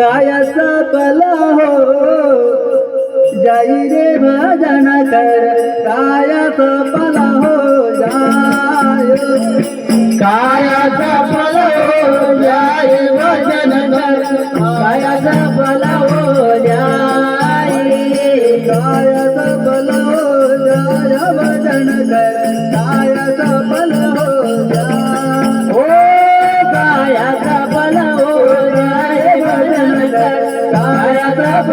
कायाचा पला हो? जाई रे भजन कर कायाचा पला हो? जाय. कायाचा पला हो? जाय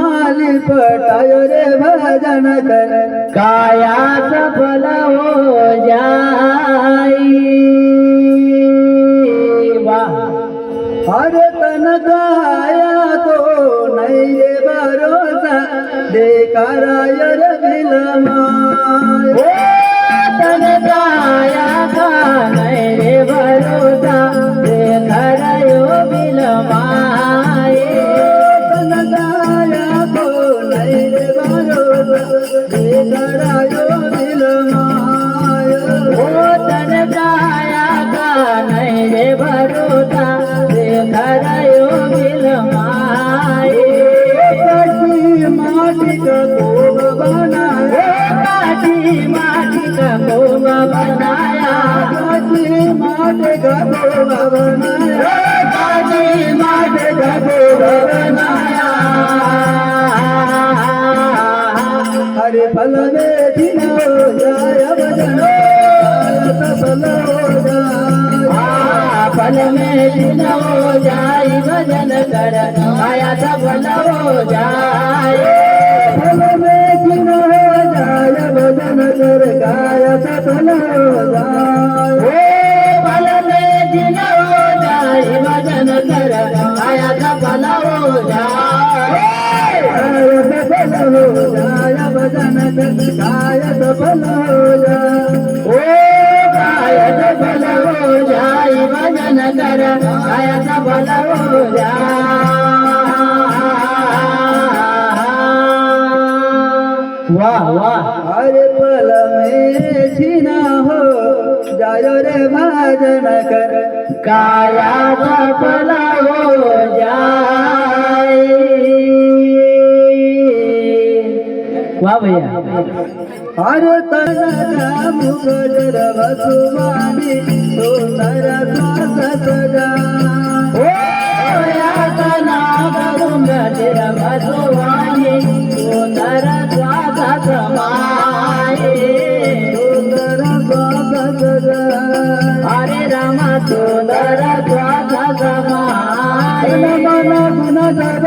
माली पटाय रे भजन कर काया सफल हो जाई. वा. तन काया तो नहीं रे भरोसा. दे कराय रे तन काटी माटी बनाया काटी बनाया काटी बनाया काटी बनाया हरे फल में हो जाय भजन सफल हो फल में जाय भजन कर आया सफल हो जाय गायत कर गाय ओ गायत सफल हो जाय भजन कर गायत सफल हो जाय वाह वाह अरे पल में छिना हो जायो रे भजन कर. काया सफल हो जाय वाह भैया. अरे तन मुगजर वसुवानी सुंदर स्वास सजा ओ या तना सुंदर सुंदर राम सुंदर स्वास समाये मन गुण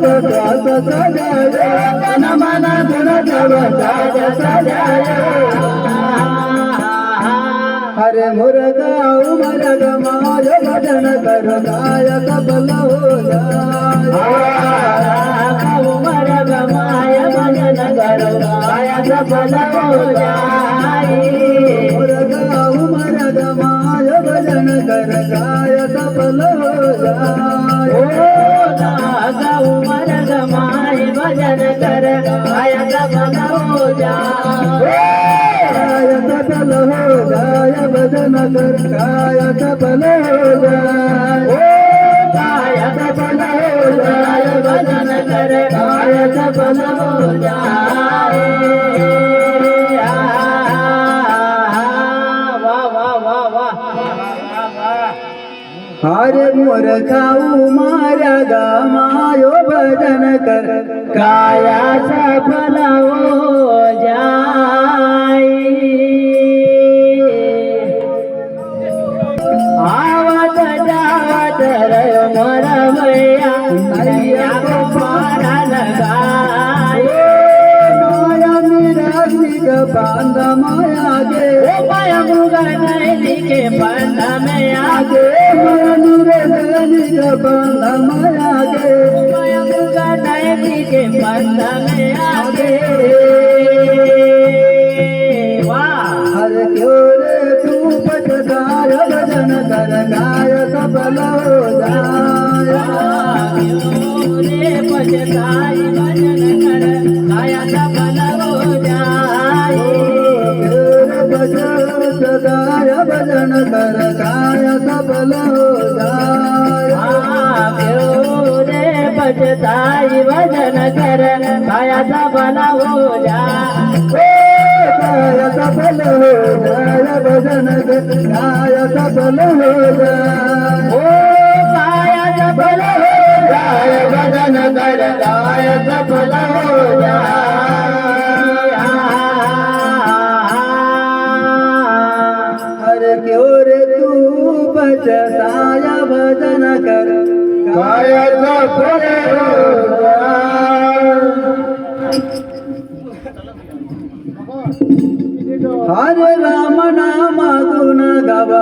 गुण गुण हरे मुरगा उमरग माय भजन कर गायक कबल उमरग माय भजन कर गायक कबल कर गाय कबल हो जाय. ओ नागा उमरग माय भजन कर गाय कबल हो जाय. गाय सफल हो जाय भजन कर गाय हो जाय. ओ हो भजन कर गाय सफल हो जाय. હારે મોર ખાવું મારા ગામાયો ભજન કર કાયા સફલાઓ જાય આવત જાવત રયો મારા મૈયા હૈયા ગોપારા લગાય મારા નિરાશિક બાંધ માયા ગે માયા મુગા નહીં કે બાંધ મેં આગે बांध माया गे माया मृग नैनिके बंध में आगे वाह हर क्यों रे तू भजन कर गाय सफल हो भजन कर सदाय भजन कर रे पछताई भजन कर हो जाए गाय सफल हो जाय भजन कर गाय सफल हो काया सफल हो जाए भजन कर हो हर क्यों रे तू बचताय भजन कर? गाय सफल हो जाय हरे राम नाम गुण गव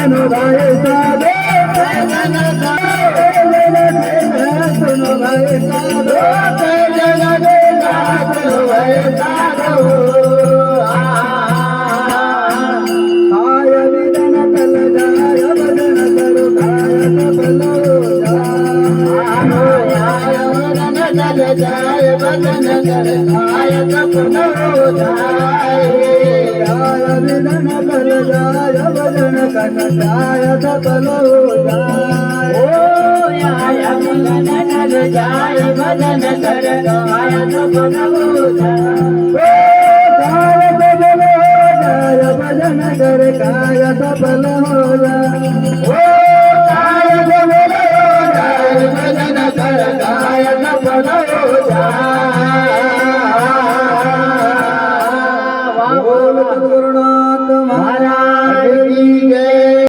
जाय भजन करो गाय सफल हो जाय जय बदन कर आय सपन हो जाए आय विदन तल जाय भजन करो गाय सफल हो जाय ओ आय बदन